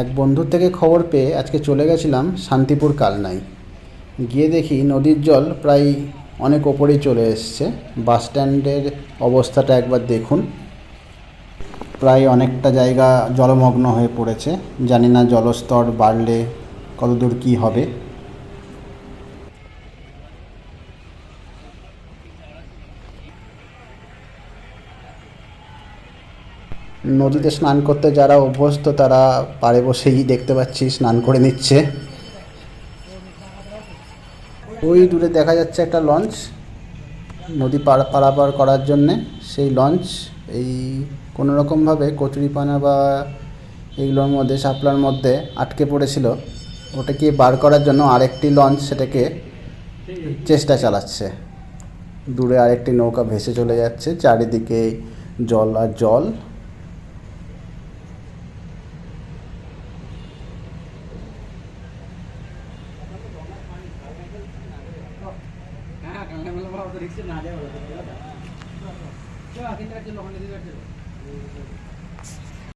এক বন্ধুর থেকে খবর পেয়ে আজকে চলে গেছিলাম শান্তিপুর কালনাই গিয়ে দেখি নদীর জল প্রায় অনেক ওপরেই চলে এসছে। বাস স্ট্যান্ডের অবস্থাটা একবার দেখুন। প্রায় অনেকটা জায়গা জলমগ্ন হয়ে পড়েছে। জানি না জলস্তর বাড়লে কতদূর কী হবে। নদীতে স্নান করতে যারা অভ্যস্ত, তারা পাড়ে বসেই দেখতে পাচ্ছি, স্নান করে নিচ্ছে। ওই দূরে দেখা যাচ্ছে একটা লঞ্চ, নদী পার, পারাপার করার জন্যে। সেই লঞ্চ, এই কোনো রকমভাবে কচুরিপানা বা এইগুলোর মধ্যে, শাপলার মধ্যে আটকে পড়েছিল। ওটাকে বার করার জন্য আরেকটি লঞ্চ সেটাকে চেষ্টা চালাচ্ছে। দূরে আরেকটি নৌকা ভেসে চলে যাচ্ছে, চারিদিকে জল আর জল। মেলা বড় রিক্সে না বলে কিনতে নিতে